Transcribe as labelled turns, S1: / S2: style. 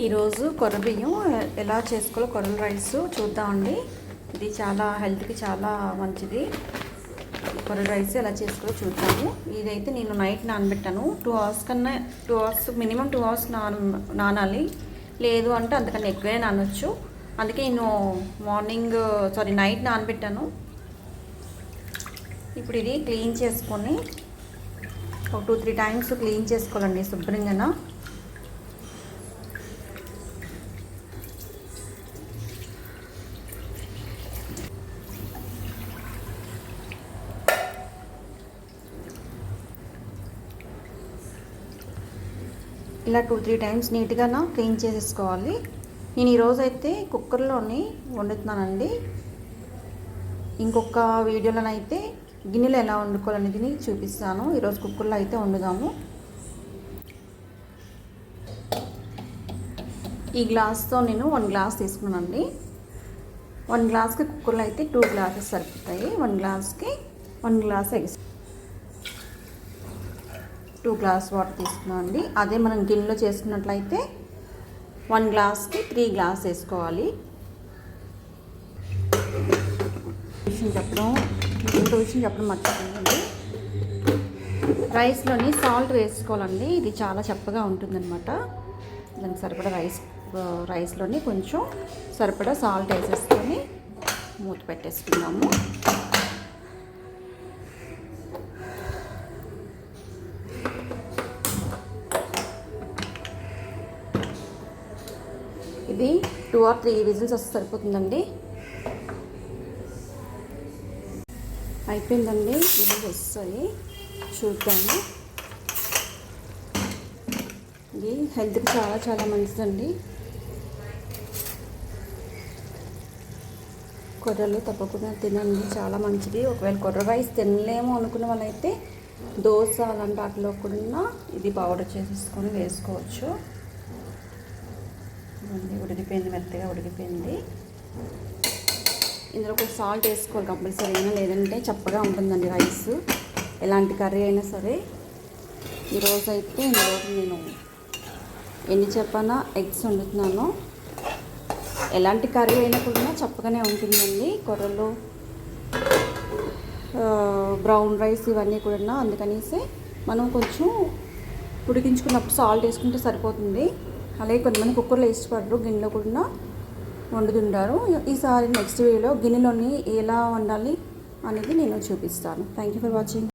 S1: ఈరోజు కొర్ర బియ్యం ఎలా చేసుకోవాలో కొర్రల రైస్ చూద్దామండి ఇది చాలా హెల్త్కి చాలా మంచిది. కొర్ర రైస్ ఎలా చేసుకోవాలో చూద్దాము. ఇదైతే నేను నైట్ నానబెట్టాను. టూ అవర్స్ కన్నా two hours minimum two hours నాన నానాలి. లేదు అంటే అంతకన్నా ఎక్కువే నానొచ్చు. అందుకే నేను మార్నింగ్ సారీ నైట్ నానబెట్టాను. ఇప్పుడు ఇది క్లీన్ చేసుకొని ఒక టూ త్రీ టైమ్స్ క్లీన్ చేసుకోవాలండి శుభ్రంగా ఇలా టూ త్రీ టైమ్స్ నీట్గా క్లీన్ చేసేసుకోవాలి. నేను ఈరోజు అయితే కుక్కర్లోని వండుతున్నానండి. ఇంకొక వీడియోలోనైతే గిన్నెలు ఎలా వండుకోవాలనేది చూపిస్తాను. ఈరోజు కుక్కర్లో అయితే వండుదాము. ఈ గ్లాస్తో నేను వన్ గ్లాస్ తీసుకున్నానండి. వన్ గ్లాస్కి కుక్కర్లో అయితే టూ గ్లాసెస్ సరిపోతాయి. వన్ గ్లాస్కి one glass eggs two glass water తీసుకున్నాం అండి. అదే మనం గిన్నెలో చేసుకున్నట్లయితే వన్ గ్లాస్కి త్రీ గ్లాస్ వేసుకోవాలి. విషయం చెప్పడం ఇంకో విషయం చెప్పడం మర్చిపోయిందండి రైస్లోని సాల్ట్ వేసుకోవాలండి. ఇది చాలా చప్పగా ఉంటుందన్నమాట. దానికి సరిపడా రైస్ రైస్లోని కొంచెం సరిపడా సాల్ట్ వేసేసుకొని మూత పెట్టేసుకున్నాము ఇది టూ ఆర్ త్రీ విజిల్స్ వస్తే సరిపోతుందండి. అయిపోయిందండి. విజిల్స్ వస్తాయి. చూద్దాము. ఇది హెల్త్కి చాలా చాలా మంచిదండి. కొర్రలు తప్పకుండా తినండి. చాలా మంచిది. ఒకవేళ కొర్ర రైస్ తినలేము అనుకున్న వాళ్ళైతే దోశ అలాంటి వాటిలో కూడా ఇది పౌడర్ చేసేసుకొని వేసుకోవచ్చు. ఉంది ఉడికిపోయింది మెత్తగా ఉడికిపోయింది. ఇందులో కొంచెం సాల్ట్ వేసుకోవాలి కంపల్సరీ అయినా లేదంటే చప్పగా ఉంటుందండి రైస్ ఎలాంటి కర్రీ అయినా సరే. ఈరోజు అయితే ఇందులో నేను ఎన్ని చెప్పనా ఎగ్స్ వండుతున్నాను. ఎలాంటి కర్రీ అయినా కూడా చప్పగానే ఉంటుందండి. కొర్రలు బ్రౌన్ రైస్ ఇవన్నీ కూడా. అందుకనేసి మనం కొంచెం ఉడికించుకున్నప్పుడు సాల్ట్ వేసుకుంటే సరిపోతుంది. అలాగే కొంతమంది కుక్కర్లో ఇష్టపడరు గిన్నెలో కూడా వండుతుంటారు. ఈసారి నెక్స్ట్ వీడియోలో గిన్నెలోని ఎలా వండాలి అనేది నేను చూపిస్తాను. Thank you for watching